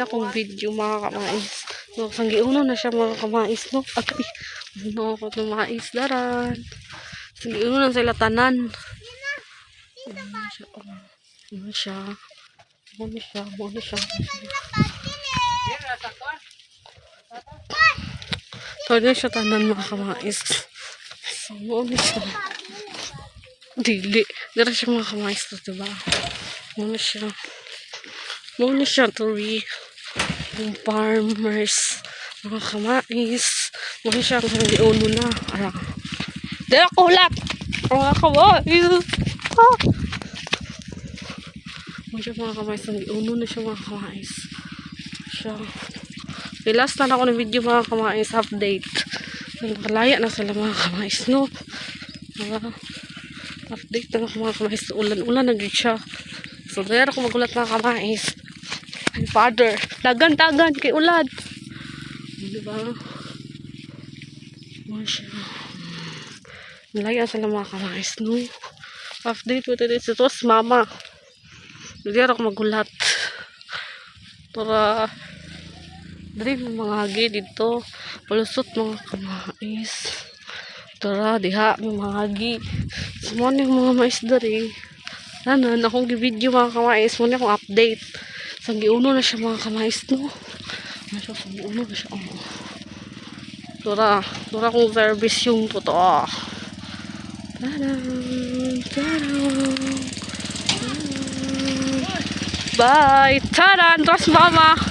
na akong video mga kamais. No, sanggiuno na siya mga kamais, no? Agay, no ako ng mais daran. Sanggiuno na sila tanan. Ano siya. Ano siya. Ano siya, ano siya. So, ano siya tanan mga kamais. So, ano siya. Dili. Dira siya mga kamais to, diba? Ano siya. Ano siya, Tori. Farmers. Mga kamais. Ano siya, ang hindi uno na. Ara. Dira ko ulat. Mga kamais. Ah. Ano siya mga kamais. Ang uno na siya mga kamais. Siya. Okay, last na ako ng video mga kamais update. Nakalaya na sila mga kamais, no? Ah, update na mga kamais. Ulan-ulan na din siya. So, dahil ako magulat mga kamais. Father. Dagan-dagan kay ulan. Diba? Nalaya sila mga kamais, no? Update mo tayo dito. Tapos, mama. Hindi ako magulat. Para Dari mga hagi dito. Palusot mga kamais. Tara, diha mga hagi. Sumano yung mga mais dari. Tanan, akong gi-video mga kamais. Muna akong update. Sanggiuno na siya mga kamais, no? Ano siya, sanggiuno na siya. Oh. Tara, tara kong service yung. Taran, taran. Bye! Taran! Tapos mama!